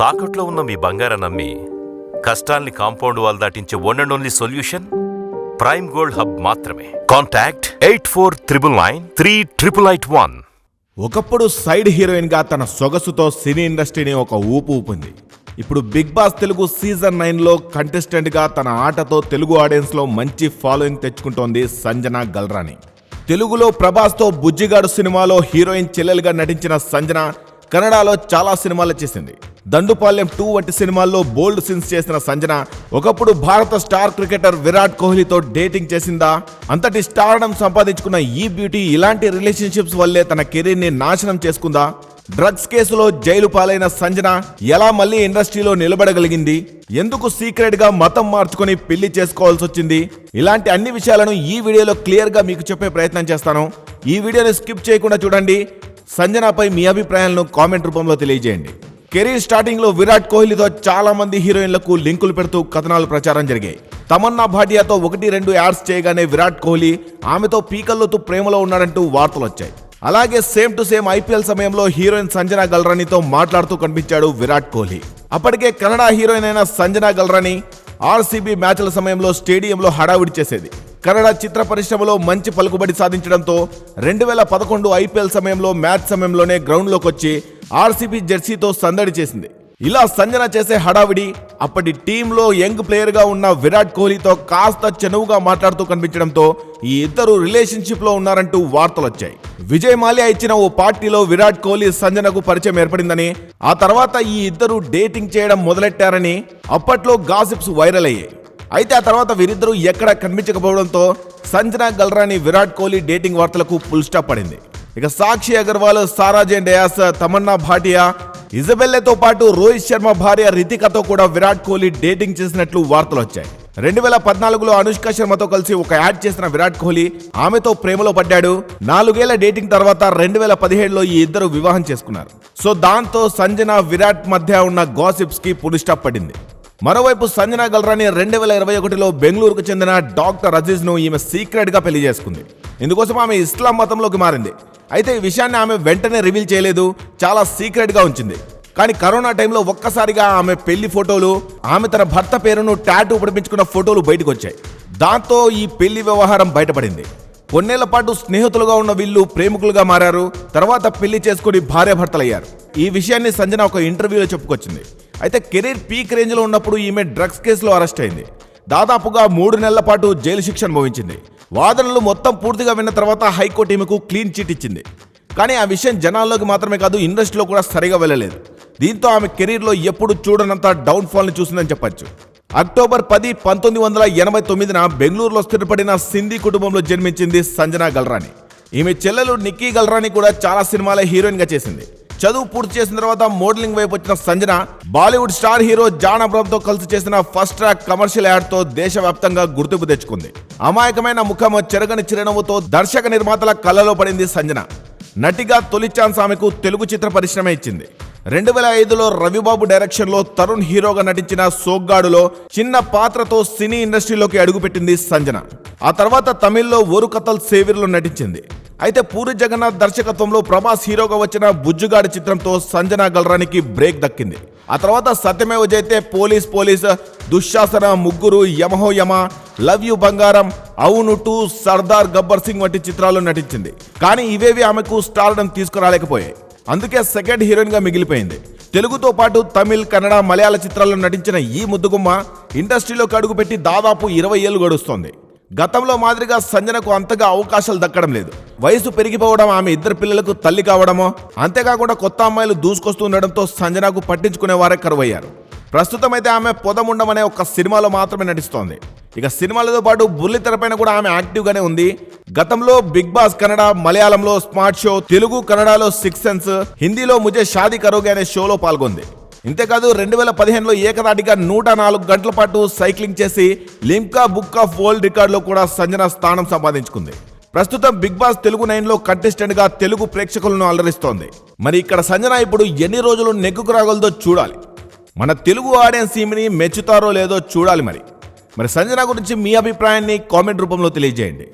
తాకట్లో ఉన్న మీ బంగారం నమ్మి కష్టాల్ని compound wall దాటించే one and only solution prime gold hub మాత్రమే. Contact eight four triple nine three triple eight one ఒకప్పుడు సైడ్ హీరోయిన్గా తన సొగసుతో సినీ ఇండస్ట్రీని ఒక ఊపు ఊపింది. ఇప్పుడు బిగ్ బాస్ తెలుగు సీజన్ నైన్లో కంటెస్టెంట్గా తన ఆటతో తెలుగు ఆడియన్స్లో మంచి ఫాలోయింగ్ తెచ్చుకుంటోంది సంజన గల్రాని. తెలుగులో ప్రభాస్తో బుజ్జిగాడు సినిమాలో హీరోయిన్ చెల్లెలుగా నటించిన సంజన కన్నడలో చాలా సినిమాలు చేసింది. దండుపాలెం టూ వంటి సినిమాల్లో బోల్డ్ సీన్స్ చేసిన సంజన ఒకప్పుడు భారత స్టార్ క్రికెటర్ విరాట్ కోహ్లీతో డేటింగ్ చేసిందా? అంతటి స్టార్డం సంపాదించుకున్న ఈ బ్యూటీ ఇలాంటి రిలేషన్షిప్స్ వల్లే తన కెరీర్ని నాశనం చేసుకుందా? డ్రగ్స్ కేసులో జైలు పాలైన సంజన ఎలా మళ్ళీ ఇండస్ట్రీలో నిలబడగలిగింది? ఎందుకు సీక్రెట్గా మతం మార్చుకుని పెళ్ళి చేసుకోవాల్సి వచ్చింది? ఇలాంటి అన్ని విషయాలను ఈ వీడియోలో క్లియర్గా మీకు చెప్పే ప్రయత్నం చేస్తాను. ఈ వీడియోని స్కిప్ చేయకుండా చూడండి. సంజనాపై మీ అభిప్రాయాలను కామెంట్ రూపంలో తెలియజేయండి. కెరీర్ స్టార్టింగ్లో విరాట్ కోహ్లీతో చాలా మంది హీరోయిన్లకు లింకులు పెడుతూ కథనాలు ప్రచారం జరిగాయి. తమన్నా భాటియాతో ఒకటి రెండు యాడ్స్ చేయగానే విరాట్ కోహ్లీ ఆమెతో పీకల్లోతూ ప్రేమలో ఉన్నాడంటూ వార్తలు వచ్చాయి. అలాగే సేమ్ టు సేమ్ ఐపీఎల్ సమయంలో హీరోయిన్ సంజనా గల్రానితో మాట్లాడుతూ కనిపించాడు విరాట్ కోహ్లీ. అప్పటికే కన్నడ హీరోయిన్ అయిన సంజనా గల్రాని ఆర్సీబీ మ్యాచ్ల సమయంలో స్టేడియంలో హడావిడి చేసేది. కన్నడ చిత్ర పరిశ్రమలో మంచి పలుకుబడి సాధించడంతో రెండు వేల పదకొండు ఐపీఎల్ సమయంలో మ్యాచ్ సమయంలోనే గ్రౌండ్లోకి వచ్చి ఆర్సీబీ జెర్సీతో సందడి చేసింది. ఇలా సంజన చేసే హడావిడి అప్పటి టీంలో యంగ్ ప్లేయర్గా ఉన్న విరాట్ కోహ్లీతో కాస్త చనువుగా మాట్లాడుతూ కనిపించడంతో ఈ ఇద్దరు రిలేషన్షిప్లో ఉన్నారంటూ వార్తలు వచ్చాయి. విజయ్ మాల్యా ఇచ్చిన ఓ పార్టీలో విరాట్ కోహ్లీ సంజనకు పరిచయం ఏర్పడిందని ఆ తర్వాత ఈ ఇద్దరు డేటింగ్ చేయడం మొదలెట్టారని అప్పట్లో గాసిప్స్ వైరల్ అయ్యాయి. అయితే ఆ తర్వాత వీరిద్దరూ ఎక్కడ కనిపించకపోవడంతో సంజనా గల్రాని విరాట్ కోహ్లీ డేటింగ్ వార్తలకు ఫుల్ స్టాప్ పడింది. ఇక Sakshi Agarwal Sarah Jane Dias Tamannaah Bhatia ఇజబెల్లెతో పాటు రోహిత్ శర్మ భార్య రితికతో కూడా విరాట్ కోహ్లీ డేటింగ్ చేసినట్లు వార్తలు వచ్చాయి. రెండు వేల పద్నాలుగులో అనుష్క శర్మతో కలిసి ఒక యాడ్ చేసిన విరాట్ కోహ్లీ ఆమెతో ప్రేమలో పడ్డాడు. నాలుగేళ్ళ డేటింగ్ తర్వాత రెండు వేల పదిహేడులో ఈ ఇద్దరు వివాహం చేసుకున్నారు. సో దాంతో సంజన విరాట్ మధ్య ఉన్న గాసిప్స్కి పులి స్టాప్ పడింది. మరోవైపు సంజన గల్రాని రెండు వేల ఇరవై ఒకటిలో బెంగళూరుకు చెందిన డాక్టర్ అజీజ్ను ఈమె సీక్రెట్గా పెళ్ళి చేసుకుంది. ఇందుకోసం ఆమె ఇస్లాం మతంలోకి మారింది. అయితే ఈ విషయాన్ని ఆమె వెంటనే రివీల్ చేయలేదు చాలా సీక్రెట్గా ఉంచింది. కానీ కరోనా టైంలో ఒక్కసారిగా ఆమె పెళ్ళి ఫోటోలు ఆమె తన భర్త పేరును టాటూ పడిపించుకున్న ఫోటోలు బయటకు వచ్చాయి దాంతో ఈ పెళ్ళి వ్యవహారం బయటపడింది. కొన్నేళ్ళ పాటు స్నేహితులుగా ఉన్న వీళ్ళు ప్రేమికులుగా మారారు తర్వాత పెళ్ళి చేసుకుని భార్యాభర్తలయ్యారు. ఈ విషయాన్ని సంజన ఒక ఇంటర్వ్యూలో చెప్పుకొచ్చింది. అయితే కెరీర్ పీక్ రేంజ్లో ఉన్నప్పుడు ఈమె డ్రగ్స్ కేసులో అరెస్ట్ అయింది. దాదాపుగా మూడు నెలల పాటు జైలు శిక్ష అనుభవించింది వాదనలు మొత్తం పూర్తిగా విన్న తర్వాత హైకోర్టు ఈమెకు క్లీన్ చిట్ ఇచ్చింది. కానీ ఆ విషయం జనాల్లోకి మాత్రమే కాదు ఇండస్ట్రీలో కూడా సరిగా వెళ్ళలేదు. దీంతో ఆమె కెరీర్లో ఎప్పుడు చూడనంత డౌన్ఫాల్ని చూసిందని చెప్పొచ్చు. అక్టోబర్ పది పంతొమ్మిది వందల ఎనభై తొమ్మిదిన బెంగళూరులో స్థిరపడిన సింధీ కుటుంబంలో జన్మించింది సంజనా గల్రాని. ఈమె చెల్లెలు నిక్కీ గల్రాని కూడా చాలా సినిమాల హీరోయిన్గా చేసింది. చదువు పూర్తి చేసిన తర్వాత మోడలింగ్ వైపు వచ్చిన Sanjana Bollywood star hero John అబ్రామ్తో కలిసి చేసిన ఫస్ట్ ట్రాక్ కమర్షియల్ యాడ్తో దేశవ్యాప్తంగా గుర్తింపు తెచ్చుకుంది. అమాయకమైన ముఖం చెరగని చిరునవ్వుతో దర్శక నిర్మాతల కళ్ళలో పడింది సంజన. నటిగా తొలి ఛాన్స్ ఆమెకు తెలుగు చిత్ర పరిశ్రమ ఇచ్చింది. రెండు వేల ఐదులో రవిబాబు డైరెక్షన్లో తరుణ్ హీరోగా నటించిన సోగ్గాడులో చిన్న పాత్రతో సినీ ఇండస్ట్రీలోకి అడుగుపెట్టింది సంజన. ఆ తర్వాత తమిళ్ళో ఓరు కథల్ సేవిర్లో నటించింది. అయితే పూరి జగన్నాథ్ దర్శకత్వంలో ప్రభాస్ హీరోగా వచ్చిన బుజ్జుగాడి చిత్రంతో సంజన గల్రానికి బ్రేక్ దక్కింది. ఆ తర్వాత సత్యమేవ జైతే పోలీస్ పోలీస్ దుశ్శాసన ముగ్గురు యమహో యమ లవ్ యు బంగారం అవును టూ సర్దార్ గబ్బర్ సింగ్ వంటి చిత్రాల్లో నటించింది. కానీ ఇవేవి ఆమెకు స్టార్డం తీసుకురాలేకపోయాయి. అందుకే సెకండ్ హీరోయిన్గా మిగిలిపోయింది. తెలుగుతో పాటు తమిళ్ కన్నడ మలయాళ చిత్రాల్లో నటించిన ఈ ముద్దుగుమ్మ ఇండస్ట్రీలోకి అడుగుపెట్టి దాదాపు ఇరవై ఏళ్ళు గడుస్తోంది. గతంలో మాదిరిగా సంజనకు అంతగా అవకాశాలు దక్కడం లేదు. వయసు పెరిగిపోవడం ఆమె ఇద్దరు పిల్లలకు తల్లి కావడమో అంతేకాకుండా కొత్త అమ్మాయిలు దూసుకొస్తూ ఉండడంతో సంజనకు పట్టించుకునే వారే కరువయ్యారు. ప్రస్తుతం అయితే ఆమె పొదముండం అనే ఒక సినిమాలో మాత్రమే నటిస్తోంది. ఇక సినిమాలతో పాటు బుల్లి తెరపైన కూడా ఆమె యాక్టివ్గానే ఉంది. గతంలో బిగ్ బాస్ కన్నడ మలయాళంలో స్మార్ట్ షో తెలుగు కన్నడలో సిక్స్ సెన్స్ హిందీలో ముజే షాదీ కరోగే అనే షోలో పాల్గొంది. ఇంతేకాదు రెండు వేల పదిహేనులో ఏకదాటిగా నూట నాలుగు గంటల పాటు సైక్లింగ్ చేసి లిమ్కా బుక్ ఆఫ్ వరల్డ్ రికార్డులో కూడా సంజన స్థానం సంపాదించుకుంది. ప్రస్తుతం బిగ్ బాస్ తెలుగు నైన్లో కంటెస్టెంట్గా తెలుగు ప్రేక్షకులను అలరిస్తోంది. మరి ఇక్కడ సంజన ఇప్పుడు ఎన్ని రోజులు నెగ్గుకు రాగలదో చూడాలి. మన తెలుగు ఆడియన్స్ ఈమెని మెచ్చుతారో లేదో చూడాలి మరి. మరి సంజన గురించి మీ అభిప్రాయాన్ని కామెంట్ రూపంలో తెలియజేయండి.